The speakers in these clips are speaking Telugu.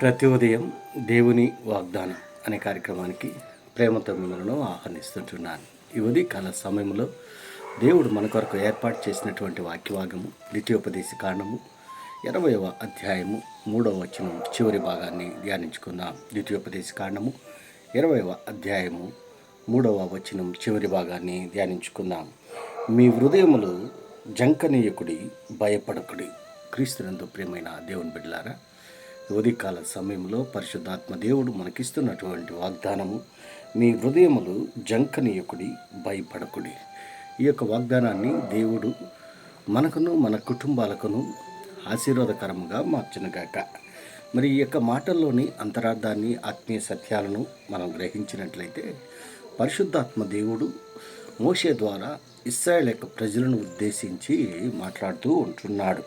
ప్రతి ఉదయం దేవుని వాగ్దానం అనే కార్యక్రమానికి ప్రేమతో మిమ్మల్ని ఆహ్వానిస్తుంటున్నాను. ఈ ఉదయకాల సమయంలో దేవుడు మన కొరకు ఏర్పాటు చేసినటువంటి వాక్యవాగము ద్వితీయోపదేశ కాండము ఇరవయవ అధ్యాయము మూడవ వచనం చివరి భాగాన్ని ధ్యానించుకుందాం. ద్వితీయోపదేశ కాండము ఇరవయవ అధ్యాయము మూడవ వచనం చివరి భాగాన్ని ధ్యానించుకుందాం. మీ హృదయములు జంకనీయకుడి భయపడకుడి. క్రీస్తునందు ప్రియమైన దేవుని బిడ్డలారా ఉదయకాల సమయంలో పరిశుద్ధాత్మ దేవుడు మనకిస్తున్నటువంటి వాగ్దానము మీ హృదయములు జంకనీయకుడి భయపడకుడి. ఈ యొక్క వాగ్దానాన్ని దేవుడు మనకును మన కుటుంబాలకును ఆశీర్వాదకరముగా మార్చినగాక. మరి ఈ యొక్క మాటల్లోని అంతరార్థాన్ని ఆత్మీయ సత్యాలను మనం గ్రహించినట్లయితే పరిశుద్ధాత్మ దేవుడు మోషే ద్వారా ఇస్రాయల్ యొక్క ప్రజలను ఉద్దేశించి మాట్లాడుతూ ఉంటున్నాడు.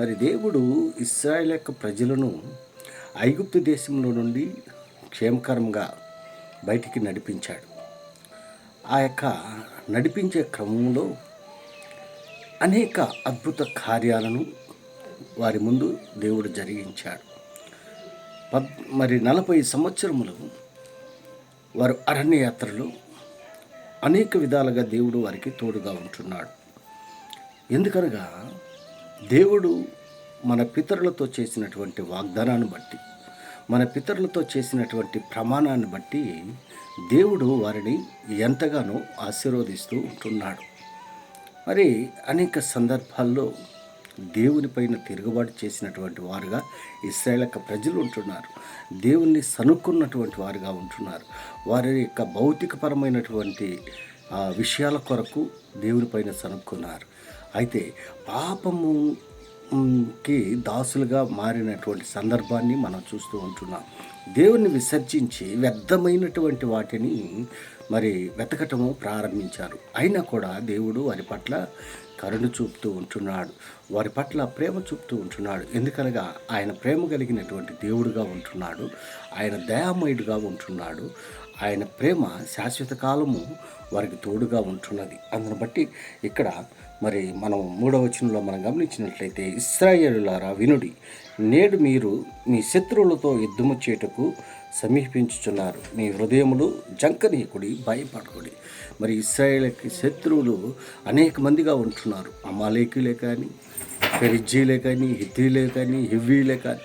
మరి దేవుడు ఇస్రాయల్ యొక్క ప్రజలను ఐగుప్తు దేశంలో నుండి క్షేమకరంగా బయటికి నడిపించాడు. ఆ యొక్క నడిపించే క్రమంలో అనేక అద్భుత కార్యాలను వారి ముందు దేవుడు జరిగించాడు. పద్ మరి నలభై సంవత్సరములు వారు అరణ్యయాత్రలు అనేక విధాలుగా దేవుడు వారికి తోడుగా ఉంటున్నాడు. ఎందుకనగా దేవుడు మన పితరులతో చేసినటువంటి వాగ్దానాన్ని బట్టి మన పితరులతో చేసినటువంటి ప్రమాణాన్ని బట్టి దేవుడు వారిని ఎంతగానో ఆశీర్వదిస్తూ ఉంటున్నాడు. మరి అనేక సందర్భాల్లో దేవునిపైన తిరుగుబాటు చేసినటువంటి వారుగా ఇస్రాయల్ యొక్క ప్రజలు ఉంటున్నారు. దేవుణ్ణి సనుక్కున్నటువంటి వారుగా ఉంటున్నారు. వారి యొక్క భౌతికపరమైనటువంటి విషయాల కొరకు దేవునిపైన సనుక్కున్నారు. అయితే పాపము కి దాసులుగా మారినటువంటి సందర్భాన్ని మనం చూస్తూ ఉంటున్నాం. దేవుని విసర్జించి వ్యర్థమైనటువంటి వాటిని మరి వెతకటము ప్రారంభించారు. అయినా కూడా దేవుడు వారి పట్ల కరుణ చూపుతూ ఉంటున్నాడు. వారి పట్ల ప్రేమ చూపుతూ ఉంటున్నాడు. ఎందుకనగా ఆయన ప్రేమ కలిగినటువంటి దేవుడుగా ఉంటున్నాడు. ఆయన దయామయుడుగా ఉంటున్నాడు. ఆయన ప్రేమ శాశ్వత కాలము వారికి తోడుగా ఉంటున్నది. అందును బట్టి ఇక్కడ మరి మనం మూడవ వచనంలో మనం గమనించినట్లయితే ఇస్రాయేలులారా వినుడి నేడు మీరు మీ శత్రువులతో యుద్ధము చేటకు సమీపించుచున్నారు. మీ హృదయములు జంకనీయకుడి భయపడకుడి. మరి ఇస్రాయేల్కి శత్రువులు అనేక మందిగా ఉంటున్నారు. అమాలేకులే కానీ ఫెరిజ్జీలే కానీ హిత్తీలే కానీ హివ్వీలే కానీ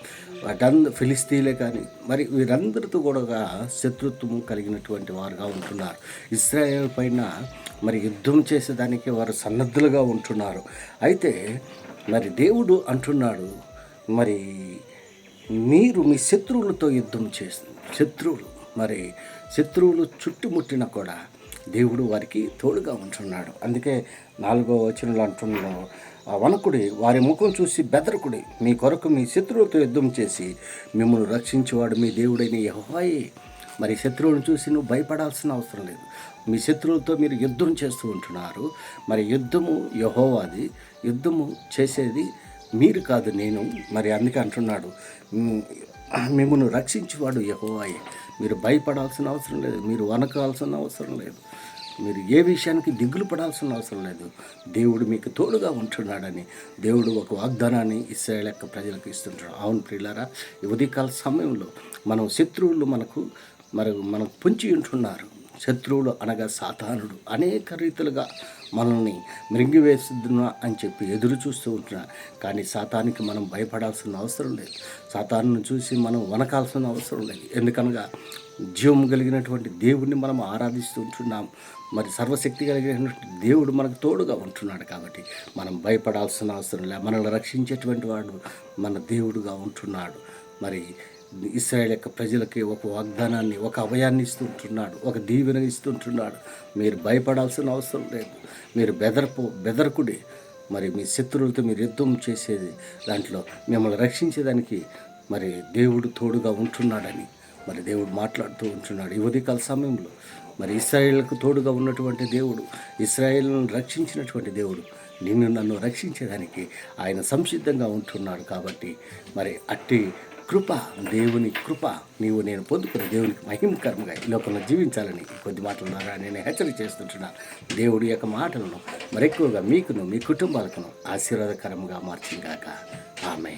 వాటంద ఫిలిస్తీన్లే కానీ మరి వీరందరితో కూడా శత్రుత్వం కలిగినటువంటి వారుగా ఉంటున్నారు. ఇస్రాయేల్ పైన మరి యుద్ధం చేసేదానికి వారు సన్నద్ధులుగా ఉంటున్నారు. అయితే మరి దేవుడు అంటున్నాడు మరి మీరు మీ శత్రువులతో యుద్ధం చేస్తుంది. శత్రువులు మరి శత్రువులు చుట్టుముట్టిన కూడా దేవుడు వారికి తోడుగా ఉంటున్నాడు. అందుకే నాలుగో వచనంలో అంటున్నాడు ఆ వనకుడి వారి ముఖం చూసి బెదరకుడి మీ కొరకు మీ శత్రువులతో యుద్ధం చేసి మిమ్మల్ని రక్షించేవాడు మీ దేవుడైన యహోవాయే. మరి శత్రువులను చూసి నువ్వు భయపడాల్సిన అవసరం లేదు. మీ శత్రువులతో మీరు యుద్ధం చేస్తూ ఉంటున్నారు. మరి యుద్ధము యహోవాది యుద్ధము చేసేది మీరు కాదు నేను. మరి అందుకే అంటున్నాడు. మిమ్మల్ని రక్షించేవాడు యహోవాయే. మీరు భయపడాల్సిన అవసరం లేదు. మీరు వనకాల్సిన అవసరం లేదు. మీరు ఏ విషయానికి దిగులు పడాల్సిన అవసరం లేదు. దేవుడు మీకు తోడుగా ఉంటున్నాడని దేవుడు ఒక వాగ్దానాన్ని ఇస్రాయల్ యొక్క ప్రజలకు ఇస్తుంటాడు. అవును ప్రియులారా ఉదయకాల సమయంలో మనం శత్రువులు మనకు మరి మనకు పొంచి ఉంటున్నారు. శత్రువులు అనగా సాతానుడు. అనేక రీతులుగా మనల్ని మృంగివేస్తున్నా అని చెప్పి ఎదురు చూస్తూ ఉంటున్నా. కానీ సాతానికి మనం భయపడాల్సిన అవసరం లేదు. సాతాను చూసి మనం వనకాల్సిన అవసరం లేదు. ఎందుకనగా జీవం కలిగినటువంటి దేవుణ్ణి మనం ఆరాధిస్తూ ఉంటున్నాం. మరి సర్వశక్తి కలిగినటువంటి దేవుడు మనకు తోడుగా ఉంటున్నాడు కాబట్టి మనం భయపడాల్సిన అవసరం లేదు. మనల్ని రక్షించేటువంటి వాడు మన దేవుడుగా ఉంటున్నాడు. మరి ఇస్రాయేల్ యొక్క ప్రజలకి ఒక వాగ్దానాన్ని ఒక అభయాన్ని ఇస్తుంటున్నాడు ఒక దీవెన ఇస్తుంటున్నాడు. మీరు భయపడాల్సిన అవసరం లేదు. మీరు బెదరపు బెదరకుడి మరి మీ శత్రువులతో మీరు యుద్ధం చేసేది దాంట్లో మిమ్మల్ని రక్షించేదానికి మరి దేవుడు తోడుగా ఉంటున్నాడని మరి దేవుడు మాట్లాడుతూ ఉంటున్నాడు. ఈ ఉదయకాల సమయంలో మరి ఇస్రాయేళ్ళకు తోడుగా ఉన్నటువంటి దేవుడు ఇస్రాయేల్ను రక్షించినటువంటి దేవుడు నిన్ను నన్ను రక్షించేదానికి ఆయన సంసిద్ధంగా ఉంటున్నాడు కాబట్టి మరి అట్టి కృప దేవుని కృప నీవు నేను పొందుకున్న దేవునికి మహిమకరంగా ఈ లోకంలో జీవించాలని కొద్ది మాటల ద్వారా నేను హెచ్చరిక చేస్తుంటున్నాను దేవుడి యొక్క మాటలను మరెక్కువగా మీకును మీ కుటుంబాలకును ఆశీర్వాదకరంగా మార్చిందాక ఆమె